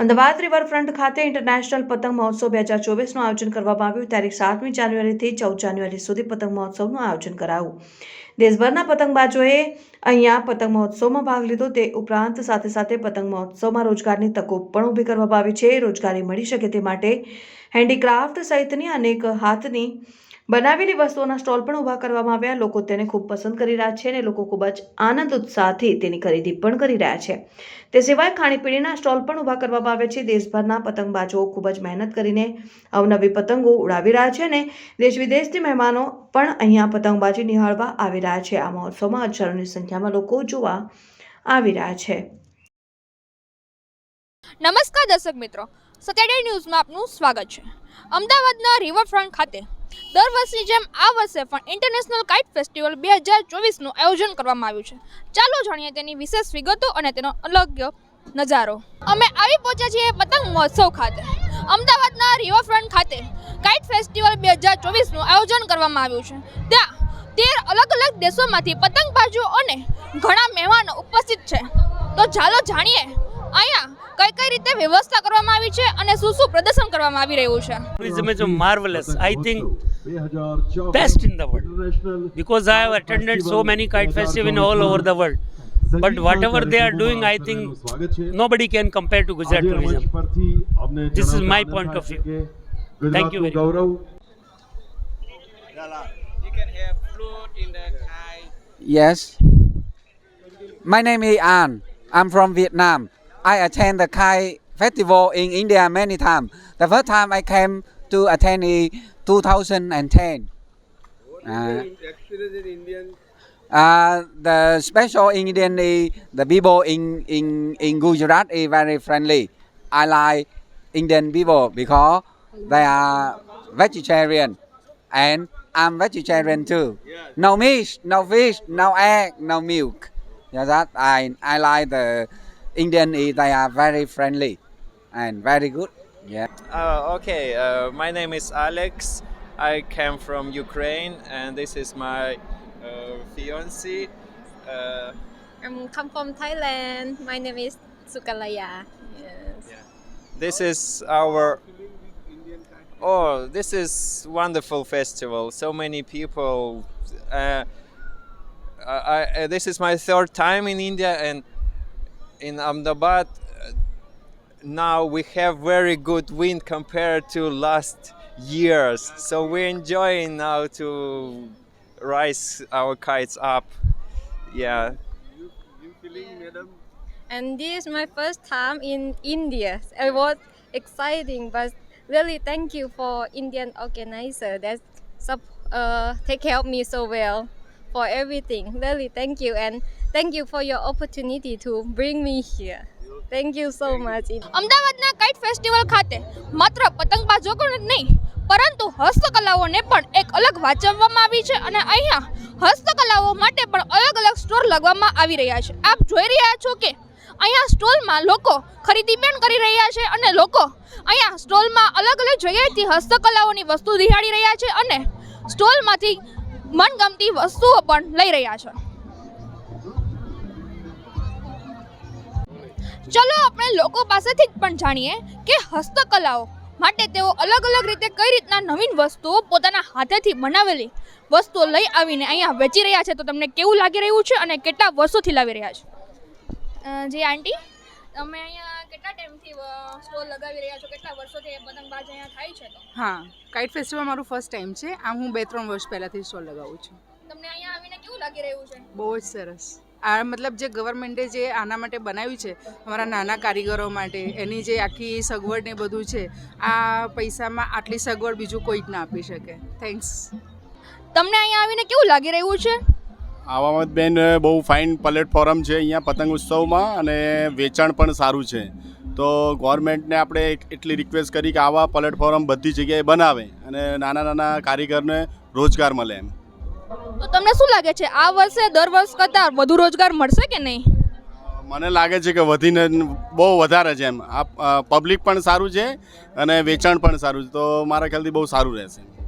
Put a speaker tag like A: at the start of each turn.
A: Ahmedabad riverfront ખાતે international પતંગ મહોત્સવ બે હજાર ચોવીસનું આયોજન કરવામાં આવ્યું. ત્યારે સાતમી જાન્યુઆરીથી ચૌદ જાન્યુઆરી સુધી પતંગ મહોત્સવનું આયોજન કરાયું. દેશભરના પતંગબાજોએ અહીંયા પતંગ મહોત્સવમાં ભાગ લીધો. તે ઉપરાંત સાથે સાથે પતંગ મહોત્સવમાં રોજગારની તકો પણ ઊભી કરવામાં આવી છે. રોજગારી મળી શકે તે માટે હેન્ડીક્રાફ્ટ સહિતની અનેક હાથની બનાવેલી વસ્તુઓના સ્ટોલ પણ ઊભા કરવામાં આવ્યા. લોકો તેને ખૂબ પસંદ કરી રહ્યા છે અને લોકો ખૂબ જ આનંદ ઉત્સાહથી તેની ખરીદી પણ કરી રહ્યા છે. તે સિવાય ખાણીપીણીના સ્ટોલ પણ ઊભા કરવામાં આવ્યા છે. દેશભરના પતંગબાજો ખૂબ જ મહેનત કરીને અવનવી પતંગો ઉડાવી રહ્યા છે અને દેશ વિદેશથી મહેમાનો પણ અહીંયા પતંગબાજી નિહાળવા આવી રહ્યા છે. આ મહોત્સવમાં હજારોની સંખ્યામાં લોકો જોવા આવી રહ્યા છે.
B: નમસ્કાર દર્શક મિત્રો. સેટરડે ન્યૂઝમાં આપનું સ્વાગત છે. અમદાવાદના રિવરફ્રન્ટ ખાતે દર વર્ષની જેમ આ વર્ષે પણ ઇન્ટરનેશનલ કાઇટ ફેસ્ટિવલ બે હજાર ચોવીસનું આયોજન કરવામાં આવ્યું છે. ચાલો જાણીએ તેની વિશેષ વિગતો અને તેનો અલગ નજારો. અમે આવી પહોંચ્યા છીએ પતંગ મહોત્સવ ખાતે, અમદાવાદના રિવરફ્રન્ટ ખાતે. કાઇટ ફેસ્ટિવલ બે હજાર ચોવીસનું આયોજન કરવામાં આવ્યું છે. ત્યાં તેર અલગ અલગ દેશોમાંથી પતંગબાજો અને ઘણા મહેમાનો ઉપસ્થિત છે. તો ચાલો જાણીએ, અહીંયા કઈ કઈ રીતે વ્યવસ્થા કરવામાં આવી છે અને શું શું પ્રદર્શન કરવામાં આવી રહ્યું છે
C: tourism is marvelous. I think
D: best
C: best in the world because I have attended so many kite festivals all over the world. But whatever they are doing, I think nobody can compare to Gujarat tourism.
D: This is my point of view.
C: Thank you very much.
D: Gaurav
E: You can have flute in the kite.
F: Yes. My name is An. I'm from Vietnam. I attend the Kai festival in India many times. The first time I came to attend in 2010. Uh, uh, the special Indian is the people in, in, in Gujarat is very friendly. I like Indian people because they are vegetarian and I'm vegetarian too. No meat, no fish, no egg, no milk. Yeah, that I I like the Indian is they are very friendly and very good. Yeah.
E: Uh, okay, uh, my name is Alex. I came from Ukraine, and this is my uh, fiance. Uh,
G: I'm come from Thailand. My name is Sukalaya. Yes.
E: this is our. Oh, this is wonderful festival. So many people. Uh, I, I, this is my third time in India, and in Ahmedabad. uh, Now we have very good wind compared to last years, so we're enjoying now to rise our kites up. Yeah. You feeling, madam?
G: And this is my first time in India. It was exciting, but really thank you for Indian organizer that sup- uh, take care of me so well for everything. Really thank you and thank you for your opportunity to bring me here. Thank you so much.
B: અમદાવાદના kite festival ખાતે માત્ર પતંગબાજો જ નહીં પરંતુ હસ્તકલાઓને પણ એક અલગ વાંચવવામાં આવી છે અને અહીંયા હસ્તકલાઓ માટે પણ અલગ અલગ સ્ટોર લગાવવામાં આવી રહ્યા છે આપ જોઈ રહ્યા છો કે અહીંયા સ્ટોલમાં લોકો ખરીદી પણ કરી રહ્યા છે અને લોકો અહીંયા સ્ટોલમાં અલગ અલગ જગ્યાએથી હસ્તકલાઓની વસ્તુ નિહાળી રહ્યા છે અને સ્ટોલમાંથી મનગમતી વસ્તુઓ પણ લઈ રહ્યા છે. ચલો આપણે લોકો પાસેથી જ પણ જાણીએ કે હસ્તકલાઓ માટે તેઓ અલગ અલગ રીતે કઈ રીતના નવીન વસ્તુઓ પોતાના હાથેથી બનાવેલી વસ્તુઓ લઈ આવીને અહીંયા વેચી રહ્યા છે. તો તમને કેવું લાગી રહ્યું છે અને કેટલા વર્ષોથી લાવી રહ્યા છે? જી, આંટી? તમે અહીંયા કેટલા ટાઈમથી સ્ટોલ લગાવી રહ્યા છો? કેટલા વર્ષોથી પતંગબાજ અહીંયા થાય છે તો?
H: હા કાઇટ ફેસ્ટિવલ મારું ફર્સ્ટ ટાઈમ છે. આમ હું બે ત્રણ વર્ષ પહેલાંથી સ્ટોલ લગાવું છું.
B: તમને અહીંયા આવીને કેવું લાગી રહ્યું છે?
H: બહુ જ સરસ. આ મતલબ જે ગવર્મેન્ટે જે આના માટે બનાવ્યું છે અમારા નાના કારીગરો માટે એની જે આખી સગવડ ને બધું છે આ પૈસામાં આટલી સગવડ બીજું કોઈ જ ના આપી શકે. થેન્ક્સ
B: તમને અહીંયા આવીને કેવું લાગી રહ્યું છે?
I: આવામાં બેન બહુ ફાઇન પ્લેટફોર્મ છે અહીંયા પતંગ ઉત્સવમાં અને વેચાણ પણ સારું છે. તો ગવર્મેન્ટને આપણે એટલી રિક્વેસ્ટ કરી કે આવા પ્લેટફોર્મ બધી જગ્યાએ બનાવે અને નાના નાના કારીગરને રોજગાર મળે એમ.
B: તો તમને શું લાગે છે આ વર્ષે દર વર્ષ કરતાં વધુ રોજગાર મળશે કે નહીં?
I: મને લાગે છે કે વધીને બહુ વધારે છે એમ. આ પબ્લિક પણ સારું છે અને વેચાણ પણ સારું છે. તો મારા ખ્યાલથી બહુ સારું રહેશે.